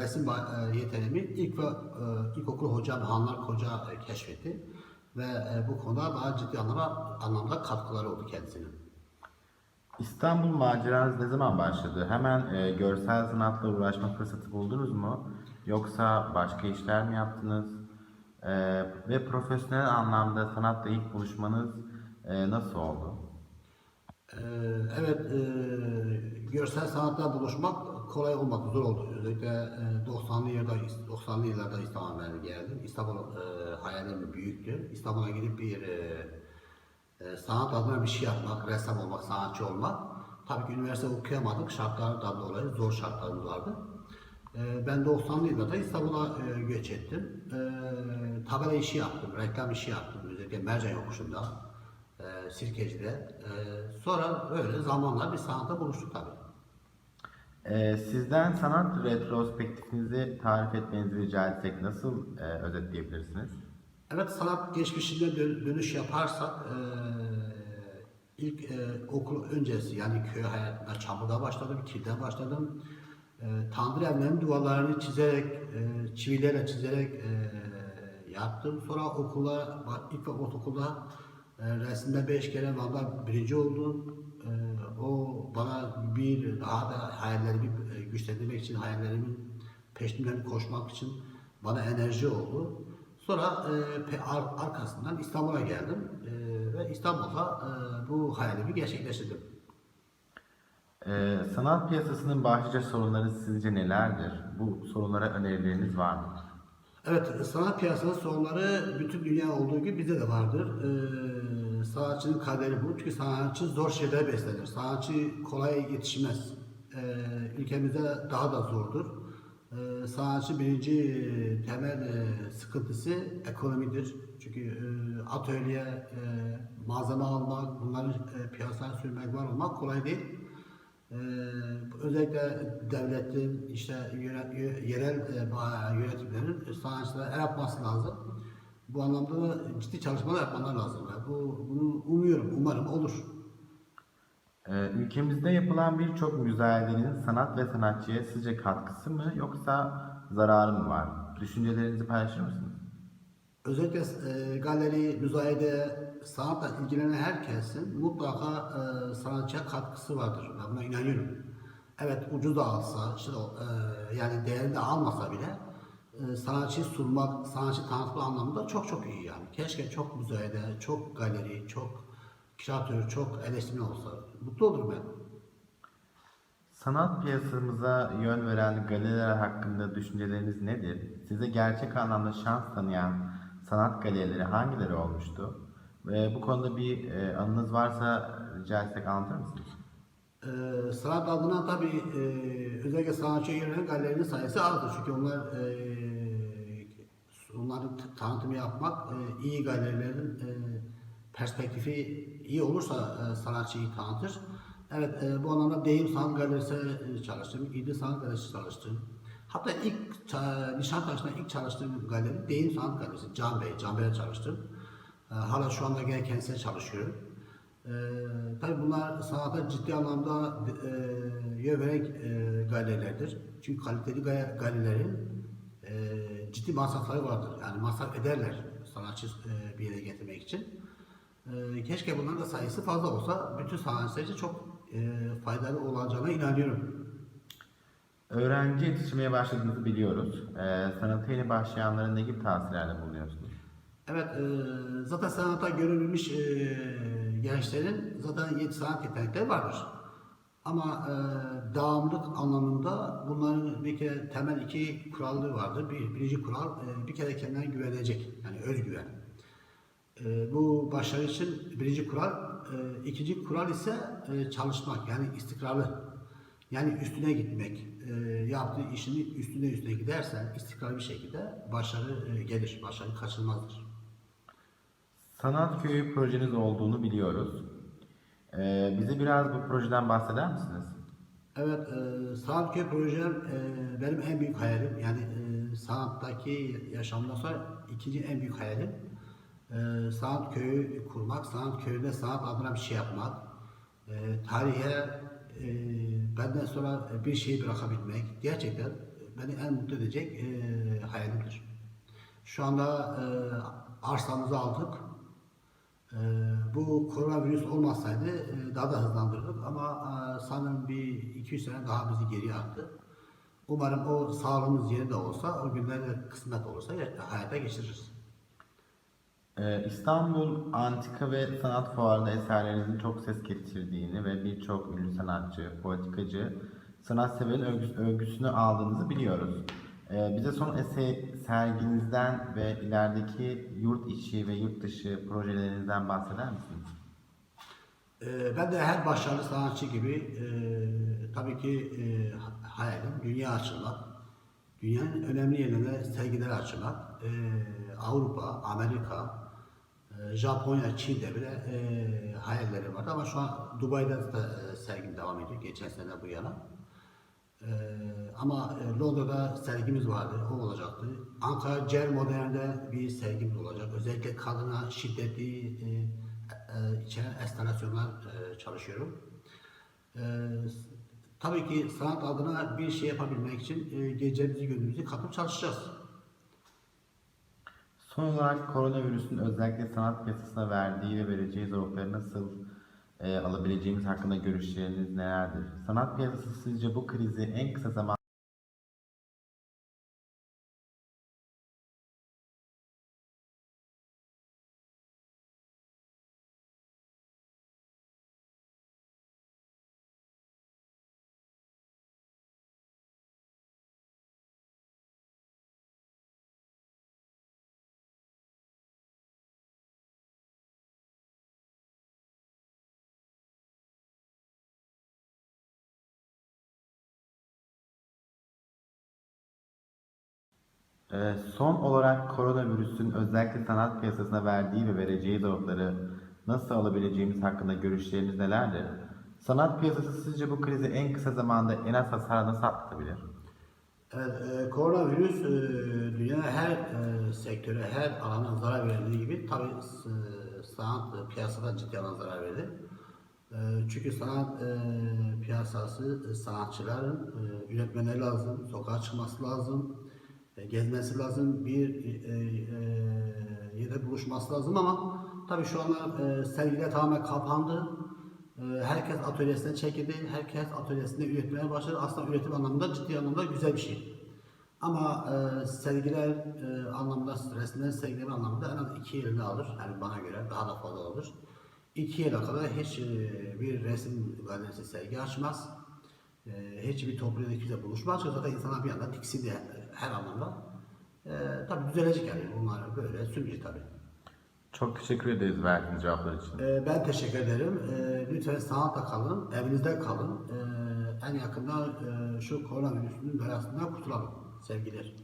resim e, yeteneğimi ilk ve e, ilkokul hocam Hanlar Koca e, keşfetti ve bu konuda daha ciddi anlamda, anlamda katkıları oldu kendisinin. İstanbul maceranız ne zaman başladı? Hemen e, görsel sanatla uğraşma fırsatı buldunuz mu? Yoksa başka işler mi yaptınız? E, ve profesyonel anlamda sanatla ilk buluşmanız e, nasıl oldu? Evet, e, görsel sanatla buluşmak kolay olmadı, zor oldu. Özellikle e, 90'lı yıllarda, 90'lı yıllarda İstanbul'a ben geldim. İstanbul e, hayalim büyüktü. İstanbul'a gidip bir e, e, sanat adına bir şey yapmak, ressam olmak, sanatçı olmak. Tabii ki üniversite okuyamadık, şartlardan dolayı zor şartlarımız vardı. E, ben 90'lı yıllarda İstanbul'a e, göç ettim. E, tabela işi yaptım, reklam işi yaptım. Özellikle Mercan Yokuşu'nda e, Sirkeci'de. E, sonra öyle zamanla bir sanata buluştuk tabii. E, sizden sanat retrospektifinizi tarif etmenizi rica etsek nasıl e, özetleyebilirsiniz? Evet sanat geçmişinde dön- dönüş yaparsak e, ilk e, okul öncesi yani köy hayatında çamurda başladım, kirden başladım. E, Tanrı evlerinin duvarlarını çizerek, e, çivilerle çizerek e, yaptım. Sonra okula, ilk ve ortaokulda e, resimde beş kere valla birinci oldum. O bana bir daha da hayallerimi e, güçlendirmek için, hayallerimin peşinden koşmak için bana enerji oldu. Sonra e, ar- arkasından İstanbul'a geldim e, ve İstanbul'da e, bu hayalimi gerçekleştirdim. E, sanat piyasasının başlıca sorunları sizce nelerdir? Bu sorunlara önerileriniz var mı? Evet, sanat piyasasının sorunları bütün dünya olduğu gibi bizde de vardır. Ee, sanatçının kaderi bu. Çünkü sanatçı zor şeyler beslenir. Sanatçı kolay yetişmez. Ee, ülkemizde daha da zordur. Ee, sanatçı birinci temel e, sıkıntısı ekonomidir. Çünkü e, atölye, e, malzeme almak, bunları e, piyasaya sürmek, var olmak kolay değil. Ee, özellikle devletin işte yöne- yö- yerel e, yönetimlerin sanatçılara el yapması lazım. Bu anlamda da ciddi çalışmalar yapmalar lazım. Yani bu bunu umuyorum, umarım olur. Ee, ülkemizde yapılan birçok müzayedenin sanat ve sanatçıya sizce katkısı mı yoksa zararı mı var? Düşüncelerinizi paylaşır mısınız? Özellikle e, galeri, müzayede, sanatla ilgilenen herkesin mutlaka e, sanatçıya katkısı vardır. Ben buna inanıyorum. Evet ucuz da alsa, işte, e, yani değerini de almasa bile e, sanatçıyı sunmak, sanatçı tanıtma anlamında çok çok iyi yani. Keşke çok müzayede, çok galeri, çok küratör, çok eleştirmen olsa. Mutlu olurum ben. Sanat piyasamıza yön veren galeriler hakkında düşünceleriniz nedir? Size gerçek anlamda şans tanıyan sanat galerileri hangileri olmuştu? Ve bu konuda bir e, anınız varsa rica etsek anlatır mısınız? Ee, sanat adına tabii e, özellikle sanatçıya yönelen galerilerin sayısı azdır. Çünkü onlar e, onların t- tanıtımı yapmak e, iyi galerilerin e, perspektifi iyi olursa e, sanatçıyı tanıtır. Evet e, bu anlamda Deyim Sanat Galerisi e, çalıştım, İdi Sanat Galerisi çalıştım. Hatta ilk ça- Nişantaşı'nda ilk çalıştığım galeri Deyim Sanat Galerisi, Can Bey, Can Bey'le çalıştım. E, hala şu anda gene kendisine çalışıyorum. Tabii bunlar sanata ciddi anlamda e, e, galerilerdir. Çünkü kaliteli ga- galerilerin e, ciddi masrafları vardır. Yani masraf ederler sanatçı e, bir yere getirmek için. E, keşke bunların da sayısı fazla olsa bütün sanatçılar için çok e, faydalı olacağına inanıyorum. Öğrenci yetiştirmeye başladığınızı biliyoruz. E, sanata yeni başlayanlara ne gibi tavsiyelerde bulunuyorsunuz? Evet, e, zaten sanata görülmüş e, gençlerin zaten sanat yetenekleri vardır. Ama e, devamlılık anlamında bunların bir kere temel iki kuralı vardır. Bir, birinci kural e, bir kere kendine güvenecek, yani özgüven. E, bu başarı için birinci kural, e, ikinci kural ise e, çalışmak, yani istikrarlı. Yani üstüne gitmek, e, yaptığı işini üstüne üstüne gidersen istikrarlı bir şekilde başarı e, gelir, başarı kaçınılmazdır. Sanat Köyü projeniz olduğunu biliyoruz. E, bize biraz bu projeden bahseder misiniz? Evet, e, sanat köy projem e, benim en büyük hayalim. Yani e, sanattaki yaşamdan sonra ikinci en büyük hayalim. E, sanat köyü kurmak, sanat köyünde sanat adına bir şey yapmak. E, tarihe e, benden sonra bir şey bırakabilmek. Gerçekten beni en mutlu edecek e, hayalimdir. Şu anda e, arsamızı aldık. E, bu koronavirüs olmasaydı e, daha da hızlandırdık ama e, sanırım bir 200 sene daha bizi geriye attı. Umarım o sağlığımız yerinde olsa, o günlerde kısmet olursa hayata geçiririz. Ee, İstanbul Antika ve Sanat Fuarı'nda eserlerinizin çok ses getirdiğini ve birçok ünlü sanatçı, politikacı, sanatseverin övgüs- övgüsünü aldığınızı biliyoruz. Ee, bize son eser serginizden ve ilerideki yurt içi ve yurt dışı projelerinizden bahseder misiniz? Ee, Ben de her başarılı sanatçı gibi e, tabii ki e, ha- hayalim dünya açılmak. Dünyanın önemli yerlerine sergiler açmak. E, Avrupa, Amerika, e, Japonya, Çin'de bile e, hayallerim vardı ama şu an Dubai'de de e, sergim devam ediyor geçen sene bu yana. E, ama e, Londra'da sergimiz vardı, o olacaktı. Ankara Cer Modern'de bir sergimiz olacak. Özellikle kadına şiddeti e, e, içeren enstalasyonlar e, çalışıyorum. E, tabii ki sanat adına bir şey yapabilmek için gecemizi gündüzümüzü katıp çalışacağız. Son olarak koronavirüsün özellikle sanat piyasasına verdiği ve vereceği zorlukları nasıl e, alabileceğimiz hakkında görüşleriniz nelerdir? Sanat piyasası sizce bu krizi en kısa zamanda son olarak koronavirüsün özellikle sanat piyasasına verdiği ve vereceği zorlukları nasıl alabileceğimiz hakkında görüşleriniz nelerdir? Sanat piyasası sizce bu krizi en kısa zamanda en az hasar nasıl atlatabilir? Evet, e, koronavirüs e, dünya her e, sektöre, her alana zarar verdiği gibi tabii e, sanat piyasada ciddi anlamda zarar verdi. E, çünkü sanat e, piyasası e, sanatçıların e, üretmeleri lazım, sokağa çıkması lazım, gezmesi lazım, bir e, e, yerde buluşması lazım ama tabii şu anda e, sergiler tamamen kapandı. E, herkes atölyesine çekildi, herkes atölyesinde üretmeye başladı. Aslında üretim anlamında ciddi anlamda güzel bir şey. Ama e, sergiler e, anlamında, resimler sergiler anlamında en az iki yılını alır. Yani bana göre daha da fazla alır. İki yıla kadar hiç e, bir resim galerisi sergi açmaz. E, hiç bir topluluğunda kimse buluşmaz. Zaten insanlar bir anda tiksindi e, her anlamda. E, tabii düzelecek yani bunlar böyle sürücü tabii. Çok teşekkür ederiz verdiğiniz cevaplar için. E, ben teşekkür ederim. E, lütfen sağlıkla kalın, evinizde kalın. E, en yakında e, şu koronavirüsünün belasından kurtulalım sevgiler.